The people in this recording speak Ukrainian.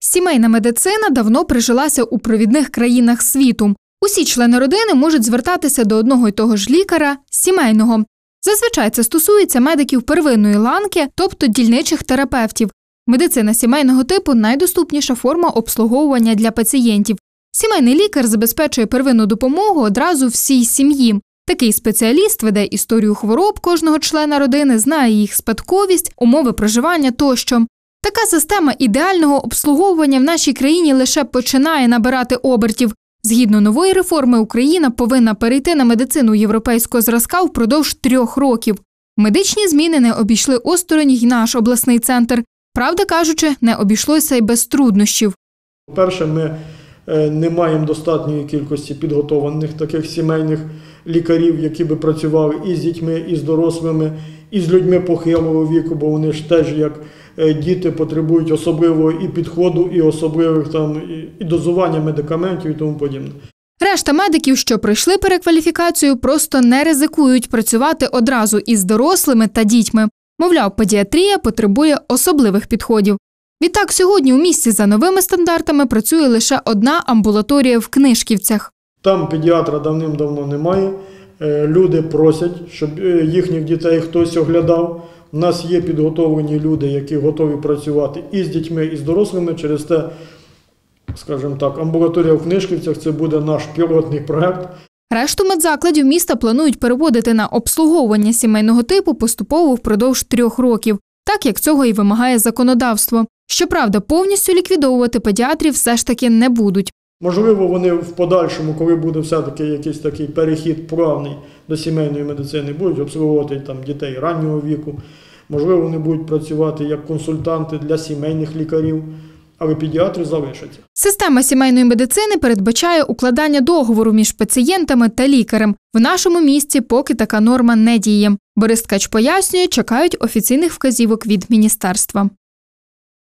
Сімейна медицина давно прижилася у провідних країнах світу. Усі члени родини можуть звертатися до одного й того ж лікаря сімейного. Зазвичай це стосується медиків первинної ланки, тобто дільничих терапевтів. Медицина сімейного типу найдоступніша форма обслуговування для пацієнтів. Сімейний лікар забезпечує первинну допомогу одразу всій сім'ї. Такий спеціаліст веде історію хвороб кожного члена родини, знає їх спадковість, умови проживання тощо. Така система ідеального обслуговування в нашій країні лише починає набирати обертів. Згідно нової реформи, Україна повинна перейти на медицину європейського зразка впродовж трьох років. Медичні зміни не обійшли осторонь й наш обласний центр. Правда кажучи, не обійшлося й без труднощів. По-перше, ми не маємо достатньої кількості підготовлених таких сімейних лікарів, які би працювали і з дітьми, і з дорослими, і з людьми похилого віку, бо вони ж теж як е, діти потребують особливого і підходу, і особливих там і дозування медикаментів і тому подібне. Решта медиків, що пройшли перекваліфікацію, просто не ризикують працювати одразу із дорослими та дітьми. Мовляв, педіатрія потребує особливих підходів. Відтак, сьогодні у місті за новими стандартами працює лише одна амбулаторія в Книжківцях. Там педіатра давним-давно немає. Е, Люди просять, щоб е, їхніх дітей хтось оглядав. У нас є підготовлені люди, які готові працювати і з дітьми, і з дорослими. Через те, скажімо так, амбулаторія в Книжківцях це буде наш пілотний проект. Решту медзакладів міста планують переводити на обслуговування сімейного типу поступово впродовж трьох років, так як цього і вимагає законодавство. Щоправда, повністю ліквідовувати педіатрів все ж таки не будуть. Можливо, вони в подальшому, коли буде все-таки якийсь такий перехід плавний до сімейної медицини, будуть обслуговувати там дітей раннього віку. Можливо, вони будуть працювати як консультанти для сімейних лікарів, але педіатри залишаться. Система сімейної медицини передбачає укладання договору між пацієнтами та лікарем. В нашому місті поки така норма не діє. Борис Ткач пояснює, чекають офіційних вказівок від міністерства.